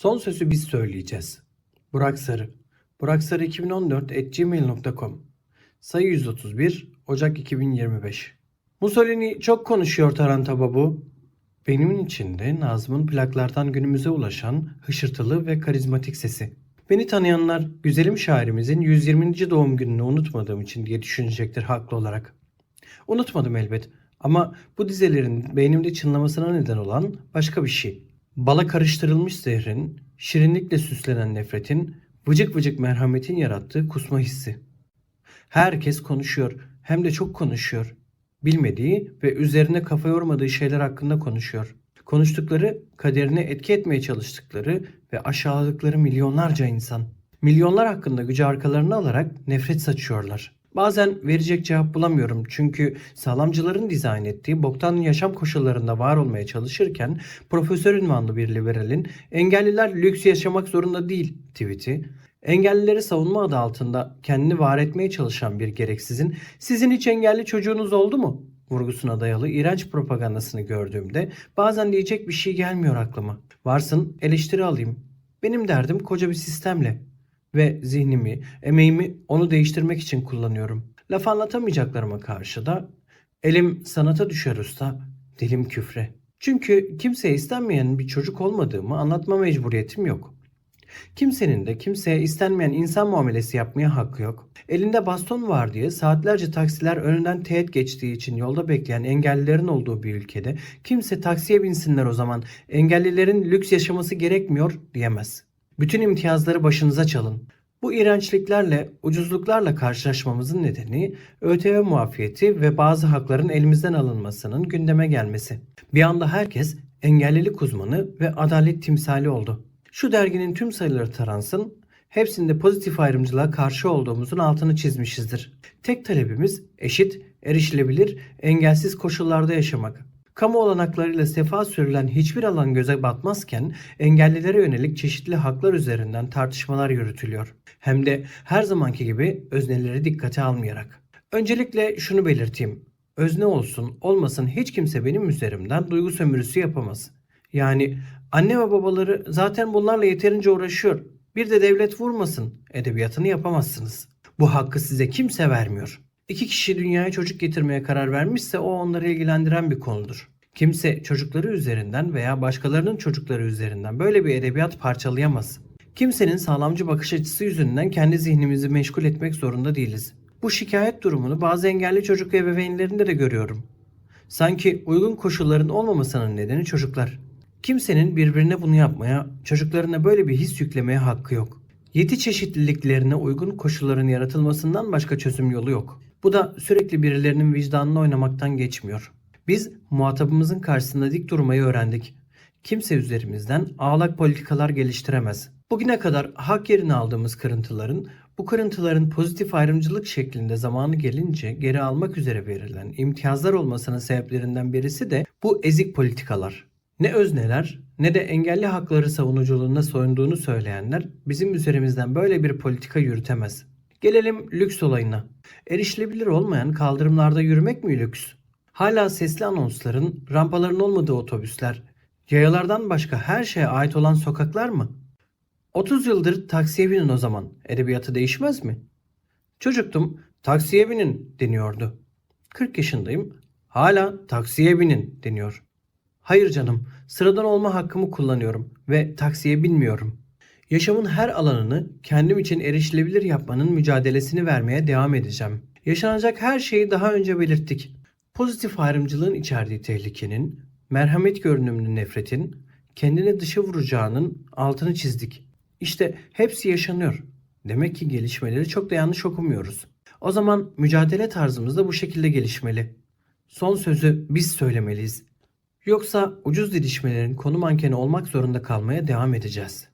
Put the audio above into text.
Son sözü biz söyleyeceğiz. Burak Sarı. Burak Sarı 2014 at gmail.com Sayı 131 Ocak 2025 Mussolini çok konuşuyor Taranta Babu. Benimin içinde Nazım'ın plaklardan günümüze ulaşan hışırtılı ve karizmatik sesi. Beni tanıyanlar güzelim şairimizin 120. doğum gününü unutmadığım için diye düşünecektir haklı olarak. Unutmadım elbet ama bu dizelerin beynimde çınlamasına neden olan başka bir şey. Bala karıştırılmış zehrin, şirinlikle süslenen nefretin, vıcık vıcık merhametin yarattığı kusma hissi. Herkes konuşuyor, hem de çok konuşuyor. Bilmediği ve üzerine kafa yormadığı şeyler hakkında konuşuyor. Konuştukları, kaderine etki etmeye çalıştıkları ve aşağıladıkları milyonlarca insan. Milyonlar hakkında gücü arkalarına alarak nefret saçıyorlar. Bazen verecek cevap bulamıyorum çünkü sağlamcıların dizayn ettiği boktan yaşam koşullarında var olmaya çalışırken profesör ünvanlı bir liberalin engelliler lüks yaşamak zorunda değil tweet'i, engellileri savunma adı altında kendini var etmeye çalışan bir gereksizin sizin hiç engelli çocuğunuz oldu mu? vurgusuna dayalı iğrenç propagandasını gördüğümde bazen diyecek bir şey gelmiyor aklıma. Varsın eleştiri alayım. Benim derdim koca bir sistemle ve zihnimi, emeğimi onu değiştirmek için kullanıyorum. Laf anlatamayacaklarıma karşı da elim sanata düşer usta, dilim küfre. Çünkü kimseye istenmeyen bir çocuk olmadığımı anlatma mecburiyetim yok. Kimsenin de kimseye istenmeyen insan muamelesi yapmaya hakkı yok. Elinde baston var diye saatlerce taksiler önünden teğet geçtiği için yolda bekleyen engellilerin olduğu bir ülkede kimse taksiye binsinler o zaman engellilerin lüks yaşaması gerekmiyor diyemez. Bütün imtiyazları başınıza çalın. Bu iğrençliklerle, ucuzluklarla karşılaşmamızın nedeni ÖTV muafiyeti ve bazı hakların elimizden alınmasının gündeme gelmesi. Bir anda herkes engellilik uzmanı ve adalet timsali oldu. Şu derginin tüm sayıları taransın, hepsinde pozitif ayrımcılığa karşı olduğumuzun altını çizmişizdir. Tek talebimiz eşit, erişilebilir, engelsiz koşullarda yaşamak. Kamu olanaklarıyla sefa sürülen hiçbir alan göze batmazken engellilere yönelik çeşitli haklar üzerinden tartışmalar yürütülüyor. Hem de her zamanki gibi özneleri dikkate almayarak. Öncelikle şunu belirteyim. Özne olsun olmasın hiç kimse benim üzerimden duygu sömürüsü yapamaz. Yani anne ve babaları zaten bunlarla yeterince uğraşıyor. Bir de devlet vurmasın edebiyatını yapamazsınız. Bu hakkı size kimse vermiyor. İki kişi dünyaya çocuk getirmeye karar vermişse o onları ilgilendiren bir konudur. Kimse çocukları üzerinden veya başkalarının çocukları üzerinden böyle bir edebiyat parçalayamaz. Kimsenin sağlamcı bakış açısı yüzünden kendi zihnimizi meşgul etmek zorunda değiliz. Bu şikayet durumunu bazı engelli çocuk ebeveynlerinde de görüyorum. Sanki uygun koşulların olmamasının nedeni çocuklar. Kimsenin birbirine bunu yapmaya, çocuklarına böyle bir his yüklemeye hakkı yok. Yeti çeşitliliklerine uygun koşulların yaratılmasından başka çözüm yolu yok. Bu da sürekli birilerinin vicdanını oynamaktan geçmiyor. Biz muhatabımızın karşısında dik durmayı öğrendik. Kimse üzerimizden ağlak politikalar geliştiremez. Bugüne kadar hak yerini aldığımız kırıntıların, bu kırıntıların pozitif ayrımcılık şeklinde zamanı gelince geri almak üzere verilen imtiyazlar olmasının sebeplerinden birisi de bu ezik politikalar. Ne özneler ne de engelli hakları savunuculuğuna soyunduğunu söyleyenler bizim üzerimizden böyle bir politika yürütemez. Gelelim lüks olayına. Erişilebilir olmayan kaldırımlarda yürümek mi lüks? Hala sesli anonsların, rampaların olmadığı otobüsler, yayalardan başka her şeye ait olan sokaklar mı? 30 yıldır taksiye binin o zaman. Edebiyatı değişmez mi? Çocuktum, taksiye binin deniyordu. 40 yaşındayım, hala taksiye binin deniyor. Hayır canım, sıradan olma hakkımı kullanıyorum ve taksiye binmiyorum. Yaşamın her alanını kendim için erişilebilir yapmanın mücadelesini vermeye devam edeceğim. Yaşanacak her şeyi daha önce belirttik. Pozitif ayrımcılığın içerdiği tehlikenin, merhamet görünümlü nefretin, kendini dışa vuracağının altını çizdik. İşte hepsi yaşanıyor. Demek ki gelişmeleri çok da yanlış okumuyoruz. O zaman mücadele tarzımız da bu şekilde gelişmeli. Son sözü biz söylemeliyiz. Yoksa ucuz didişmelerin konu mankeni olmak zorunda kalmaya devam edeceğiz.